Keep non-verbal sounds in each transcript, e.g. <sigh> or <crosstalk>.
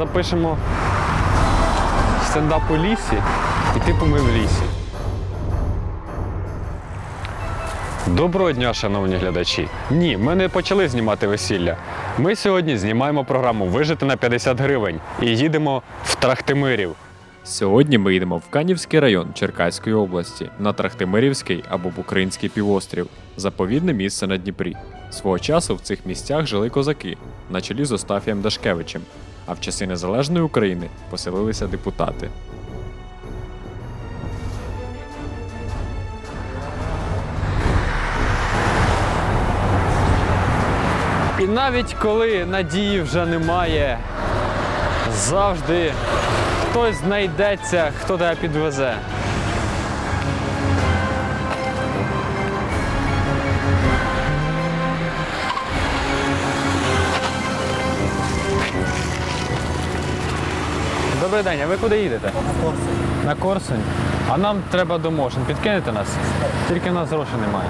запишемо стендап у лісі, і типу ми в лісі. Доброго дня, шановні глядачі. Ні, ми не почали знімати весілля. Ми сьогодні знімаємо програму Вижити на 50 гривень і їдемо в Трахтимирів. Сьогодні ми йдемо в Канівський район Черкаської області на Трахтимирівський або Букринський півострів, заповідне місце на Дніпрі. Свого часу в цих місцях жили козаки на чолі з Остафієм Дашкевичем, а в часи незалежної України поселилися депутати. І навіть коли надії вже немає, завжди хтось знайдеться, хто тебе підвезе. Добрий день, а ви куди їдете? На Корсунь. На Корсунь? А нам треба до Мошин. Підкинете нас? Тільки в нас грошей немає.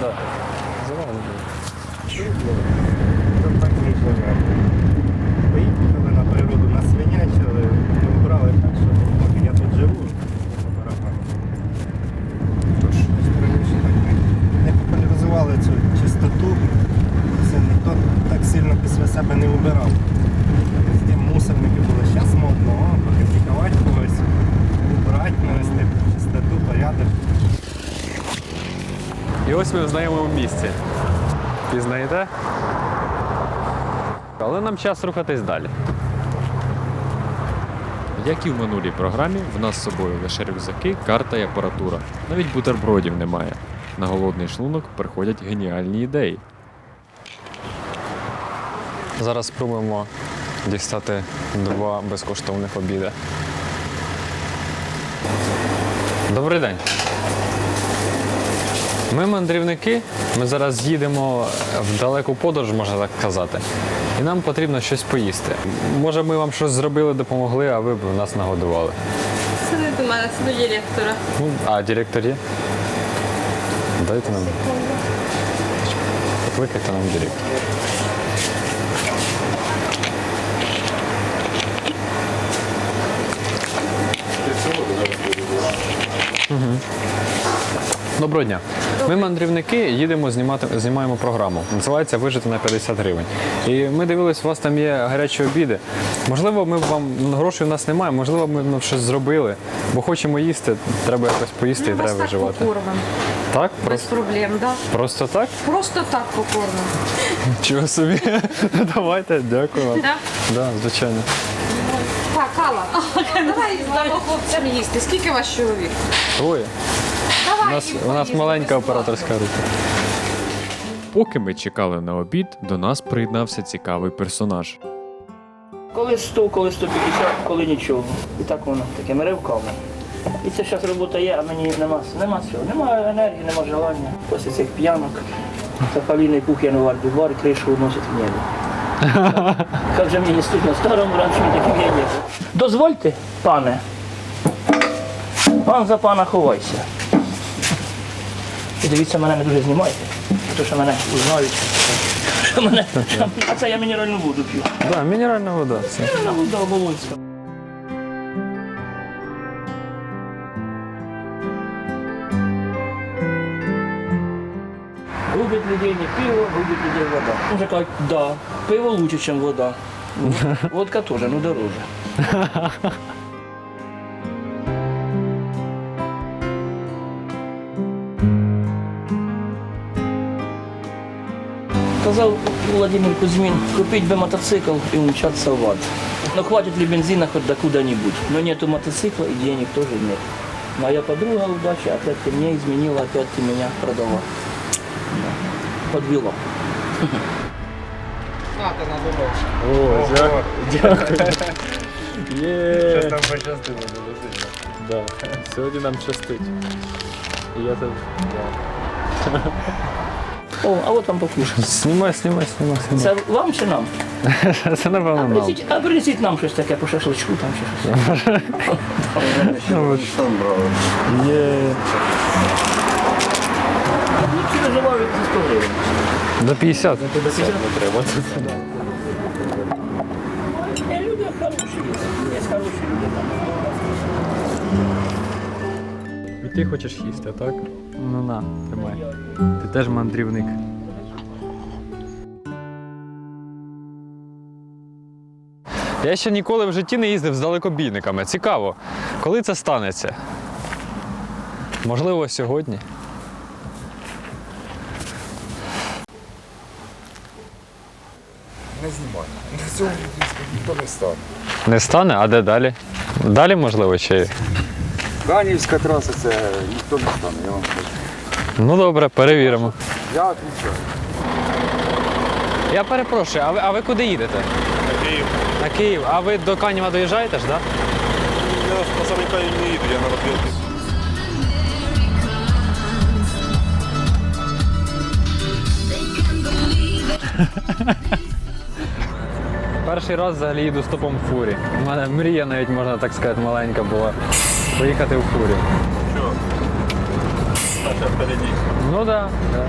Да. Поїхали на природу на свинячили, ми вбрали так, що поки я тут живу. Тож не, популяризували цю чистоту. Все ніхто так сильно після себе не убирав. Мусорники були. Зараз модно, покритикувати когось, убрати, навести чистоту, порядок. І ось ми в знайомому місці. Пізнаєте? Але нам час рухатись далі. Як і в минулій програмі, в нас з собою лише рюкзаки, карта і апаратура. Навіть бутербродів немає. На голодний шлунок приходять геніальні ідеї. Зараз спробуємо дістати два безкоштовних обіди. Добрий день. Ми мандрівники, ми зараз їдемо в далеку подорож, можна так казати. І нам потрібно щось поїсти. Може, ми вам щось зробили, допомогли, а ви б нас нагодували. Сиди до мене, сиди директора. Ну, а директор є? Дайте нам. Покликайте нам директора. Доброго дня. Ми мандрівники їдемо знімати, знімаємо програму. Називається Вижити на 50 гривень. І ми дивились, у вас там є гарячі обіди. Можливо, ми вам ну, грошей у нас немає, можливо, ми б щось зробили, бо хочемо їсти, треба якось поїсти і треба так виживати. покормимо. Так? Без Просто, проблем, да. просто так? Просто так покормимо. <laughs> Чого собі? <laughs> Давайте, дякую вам. Да? Да, звичайно. Так, Алла, <laughs> давай дамо хлопцям їсти. Скільки вас чоловік? Троє. У нас, у нас маленька операторська рука. Поки ми чекали на обід, до нас приєднався цікавий персонаж. Коли 100, коли 150, коли нічого. І так воно такими ривками. І це зараз робота є, а мені нема, нема цього. Немає енергії, нема желання. Після цих п'янок. Та Поліни кухня варді, варі, кришу вносить в небо. <laughs> Як же мені стуть на старому ранчо таким я не. Дозвольте, пане. Пан за пана ховайся. І дивіться, мене не дуже знімайте, тому що мене узнають. Що мене, а це я мінеральну воду п'ю. Да, мінеральна вода. Це. Мінеральна вода Оболонська. Губить людей не пиво, губит людей вода. Може кажуть, да, пиво лучше, ніж вода. <laughs> Водка теж, ну дороже. <laughs> Казав Владимир Кузьмин, купить бы мотоцикл и умчаться в ад. Но хватит ли бензина хоть до куда-нибудь? Но нету мотоцикла и денег тоже нет. Моя подруга удача опять-таки мне изменила, опять-таки меня продала. Да. Подвела. О, дякую. Дякую. Є. Там пощастило дуже сильно. Да. Сьогодні нам щастить. І я тут. О, а от вам покушать. Знімай, знімай, знімай, знімай. Це вам чи нам? <laughs> Це напевно нам. Принесіть, а принесіть нам щось таке по шашличку там чи щось. <laughs> Є. Хлопці виживають за 100 гривень. До 50. Ти хочеш їсти, так? Ну на, тримай. Ти теж мандрівник. Я ще ніколи в житті не їздив з далекобійниками. Цікаво, коли це станеться? Можливо, сьогодні. Не знімай. На цьому ніхто не стане. Не стане, а де далі? Далі, можливо, чи. Канівська траса це ніхто не стане, я вам кажу. Ну добре, перевіримо. Я відвічаю. Я перепрошую, а ви, а ви куди їдете? На Київ. На Київ. А ви до Канєва доїжджаєте ж, так? Я на самий Київ не їду, я на розвідки. Перший раз взагалі їду стопом в фурі. У мене мрія навіть можна так сказати, маленька була. Поїхати в фурі. Що? Наша впереді. Ну так. Да, да.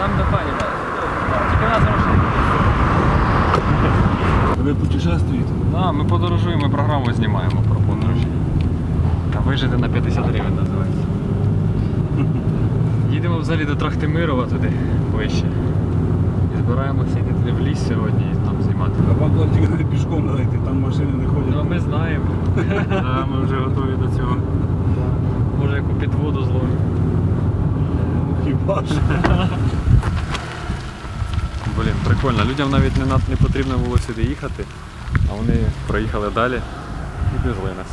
Нам до пані. Тільки в нас грошей. Ви путешествуєте? Да, ми подорожуємо, програму знімаємо про подорожі. Та вижити на 50 гривень називається. Їдемо взагалі до Трахтимирова туди, вище. І збираємося йти туди в ліс сьогодні і там знімати. А вам туди тільки не пішком треба йти, там машини не Ну, ходять. ми знаємо. Да, ми вже готові до цього. Може яку підводу зловимо. Хіба ж? Блін, прикольно. Людям навіть не, не потрібно було сюди їхати, а вони проїхали далі і везли нас.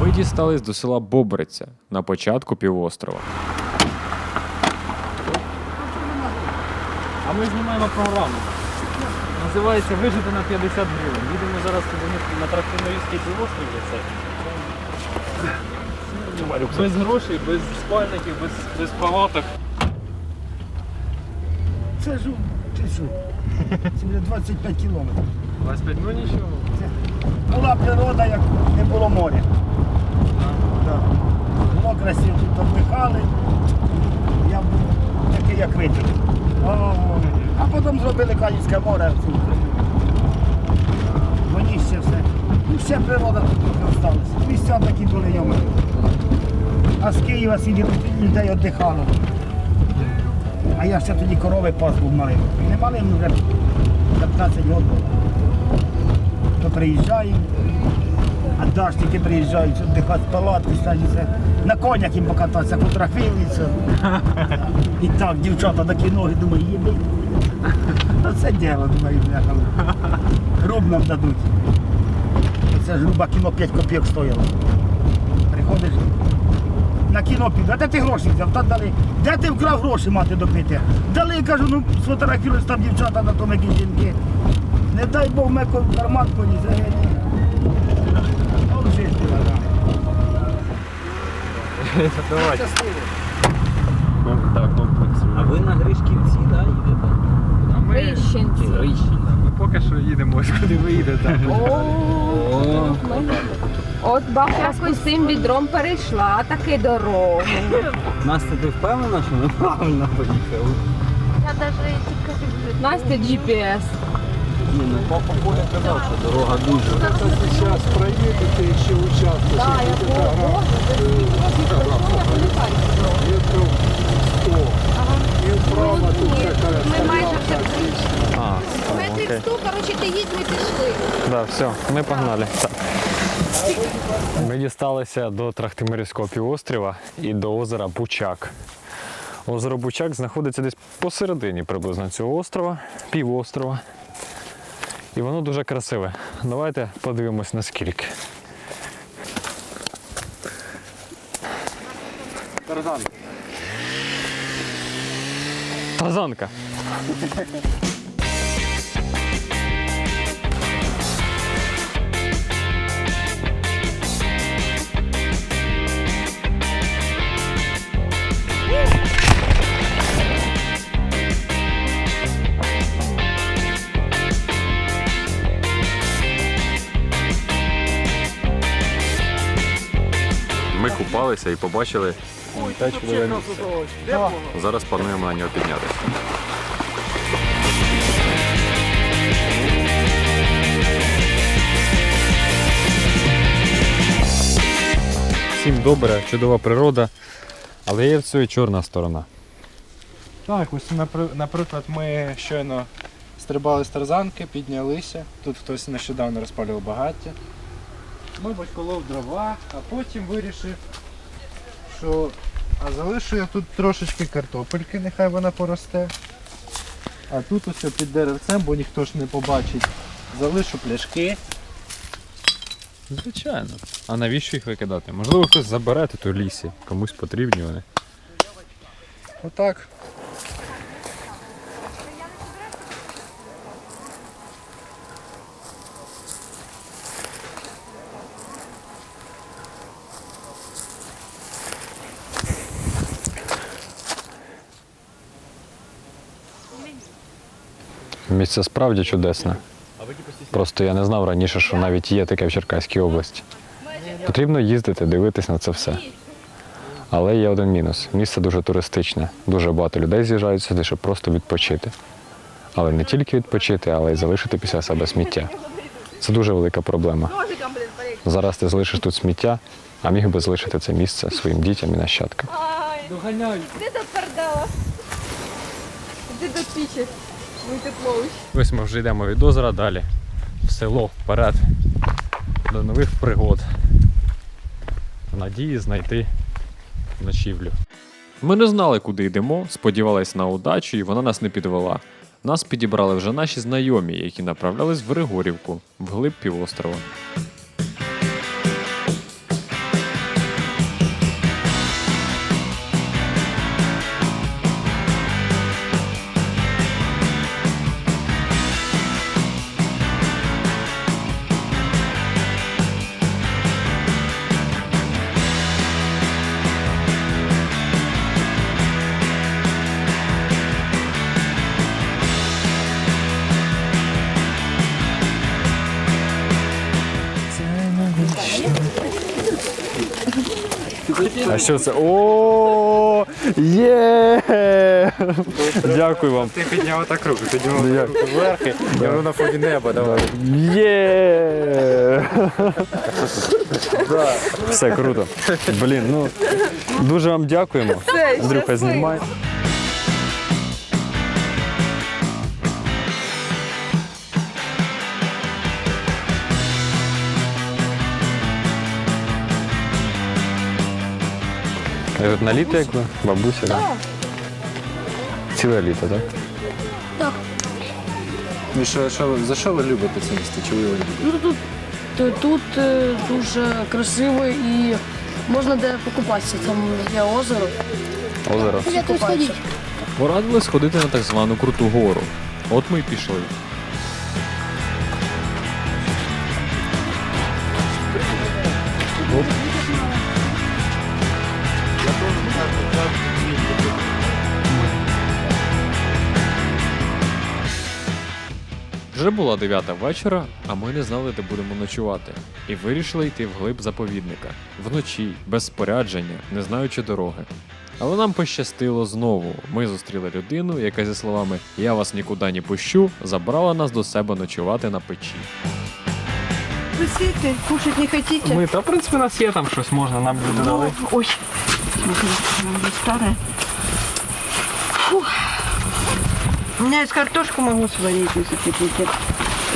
Ми дістались до села Бобриця на початку півострова. А ми знімаємо програму. Називається Вижити на 50 гривень. Їдемо зараз на Трахтимирівський півострів. Це. Без грошей, без спальників, без, без палаток. Це ж це що? Це буде 25 кілометрів. 25, ну нічого. Була природа, як не було моря. Да. Було красиво, тут віддихали. Я був такий, як витік. А потім зробили Канівське море. в Мені ще все. Ну, ще природа тут трохи залишилася. Місця такі були йоми. А з Києва сиділи, людей віддихало. А я ще тоді корови пас був малим. Не малим вже 15 років то приїжджаємо, дашники приїжджають, віддихати з палатки, стануться, на конях їм покататися, фотографуються. І так, дівчата такі ноги, думаю, їби. Оце діло, думаю, бляха. Руб нам дадуть. Це ж груба кіно 5 копійок стоїло. Приходиш, на кіно піду, а де ти гроші взяв? Та дали. Де ти вкрав гроші мати допити? Дали, кажу, ну сфотографіруєш там дівчата на тому, які жінки. Не дай Бог мене в карман поліз, Давай. Щасливо. Так, комплекс. А ви на Гришківці, да, їдете? А ми, Рищенці. ми поки що їдемо, ось куди ви їдете. От бабка з пустим відром перейшла таки дорогу. Настя, ти впевнена, що ми правильно поїхали? Я навіть Настя GPS. Ну папа Коля казав, що дорога дуже. Зараз проїдете ще участок. Так, я по Метрів 100. І вправо тут така Ми майже вже А, метрів 100, коротше, ти їдь, ми пішли. Да, все, ми погнали. Так. Ми дісталися до Трахтимирівського півострова і до озера Бучак. Озеро Бучак знаходиться десь посередині приблизно цього острова, півострова. І воно дуже красиве. Давайте подивимось наскільки. Тарзан. Тарзанка. Ми і побачили те чудове місце. Зараз плануємо на нього піднятися. Всім добре, чудова природа, але є в цій чорна сторона. Так, ось наприклад, ми щойно стрибали з тарзанки, піднялися. Тут хтось нещодавно розпалював багаття. Мабуть, колов дрова, а потім вирішив, що а залишу я тут трошечки картопельки, нехай вона поросте. А тут ось під деревцем, бо ніхто ж не побачить, залишу пляшки. Звичайно. А навіщо їх викидати? Можливо, хтось забере тут у лісі, комусь потрібні вони. Отак. Місце справді чудесне. Просто я не знав раніше, що навіть є таке в Черкаській області. Потрібно їздити, дивитись на це все. Але є один мінус. Місце дуже туристичне. Дуже багато людей з'їжджають сюди, щоб просто відпочити. Але не тільки відпочити, але й залишити після себе сміття. Це дуже велика проблема. Зараз ти залишиш тут сміття, а міг би залишити це місце своїм дітям і нащадкам. Де тут пердала? Де тут піче? Ось ми вже йдемо від озера далі. В село вперед. До нових пригод. В надії знайти ночівлю. Ми не знали, куди йдемо, сподівались на удачу, і вона нас не підвела. Нас підібрали вже наші знайомі, які направлялись в Григорівку, вглиб півострова. А що це? О, є! Дякую вам. Ти підняв так руку, підняв руку вверх і воно на фоні неба давай. Є! Все круто. Блін, ну дуже вам дякуємо. Андрюха, знімай. І от на літо, якби бабуся, так? Так. Ціле літо, так? Ну що, що, ви- за що ви любите це місто? Чи ви його любите? Ну тут, тут, тут е, дуже красиво і можна де покупатися. Там є озеро. Озеро. Купатися. Порадили сходити на так звану круту гору. От ми й пішли. Вже була дев'ята вечора, а ми не знали, де будемо ночувати, і вирішили йти вглиб заповідника вночі, без спорядження, не знаючи дороги. Але нам пощастило знову. Ми зустріли людину, яка зі словами Я вас нікуди не пущу, забрала нас до себе ночувати на печі. Ви сидите, кушать не хотите? Ми, та в принципі у нас є там щось можна, нам люди дали. Ой, смотрите, она уже. У меня есть картошку могу сварить, если хотите.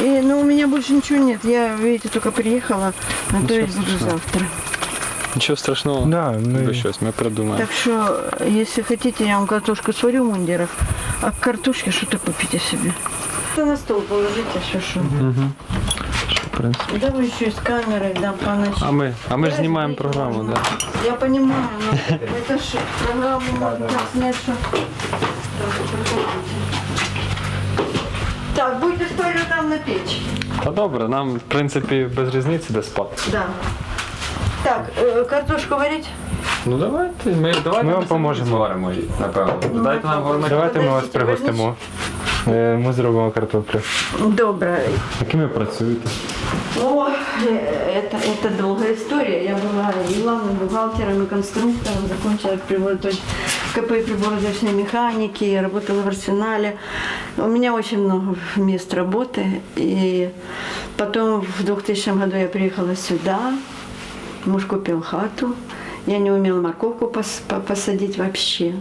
И, но у меня больше ничего нет. Я, видите, только приехала, а то я буду завтра. Нічого страшного. Да, Буде щось, ми придумаємо. Так что, если хотите, я вам картошку сварю в мундирах, а к картошке что-то купите себе. просто на стол положите, что что. В принципі. Да вы еще и с камерой, да, по ночам. А ми, а ми ж знімаємо програму, так. Да. Я понимаю, но <laughs> это ж программу можно так снять, что... Так, будете спать вот там на печи. Та добре, нам в принципі без різниці де спати. Да. Так, э, картошку варить? Ну давайте, ми давайте Ми вам самі поможемо. зваримо її, напевно. Дайте нам гормет. Давайте ми вас Подождіть, пригостимо. Е, Ми зробимо картоплю. Добре. Якими ви працюєте? О, э, это, это долгая история. Я была и главным бухгалтером, и конструктором, закончила прибор, то есть КП приборозочной механики, работала в арсенале. У меня очень много мест работы. И потом в 2000 году я приехала сюда. Муж купил хату. Я не умела морковку посадить вообще.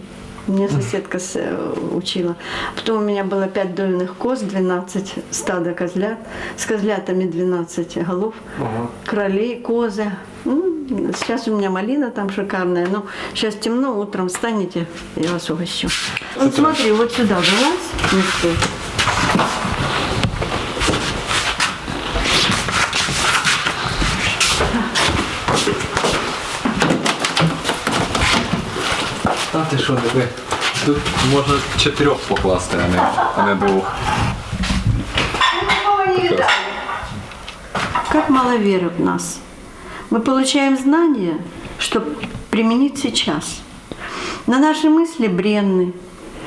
Меня соседка с- э, учила. Потом у меня было 5 дойных коз, 12 стада козлят. С козлятами 12 голов. Кролей, козы. Ну, сейчас у меня малина там шикарная. Но сейчас темно, утром встанете, я вас угощу. Вот смотри, вот сюда вылазь. не стой. Та ти що, диви. Тут можна чотирьох покласти, а не, а не двох. Как мало веры в нас. Мы получаем знания, чтобы применить сейчас. Но наши мысли бренны,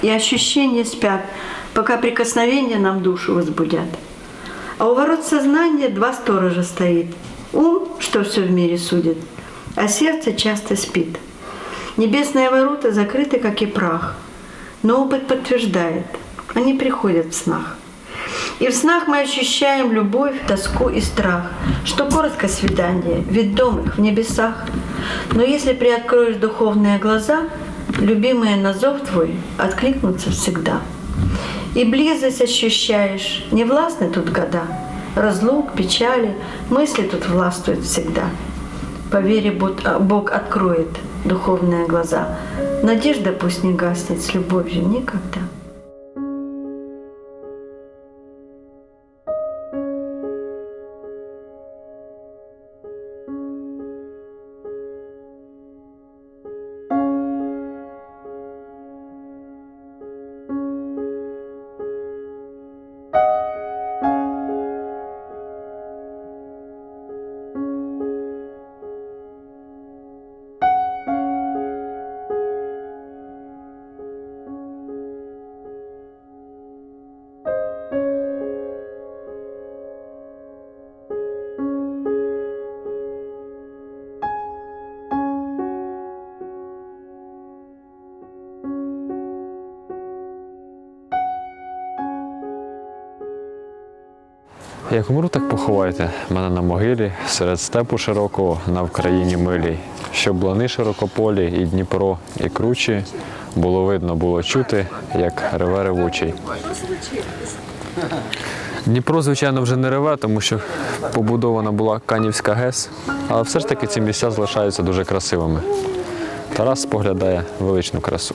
и ощущения спят, пока прикосновения нам душу возбудят. А у ворот сознания два сторожа стоит. Ум, что все в мире судит, а сердце часто спит. Небесные ворота закрыты, как и прах. Но опыт подтверждает, они приходят в снах. И в снах мы ощущаем любовь, тоску и страх, что коротко свидание, ведь дом их в небесах. Но если приоткроешь духовные глаза, любимые на зов твой откликнутся всегда. И близость ощущаешь, не властны тут года, разлук, печали, мысли тут властвуют всегда. По вере Бог- откроет духовные глаза. Надежда пусть не гаснет с любовью никогда. Як умру, так поховайте мене на могилі, серед степу широкого на Вкраїні милій, щоб лани широкополі і Дніпро, і кручі було видно, було чути, як реве ревучий. Дніпро, звичайно, вже не реве, тому що побудована була Канівська ГЕС, але все ж таки ці місця залишаються дуже красивими. Тарас споглядає величну красу.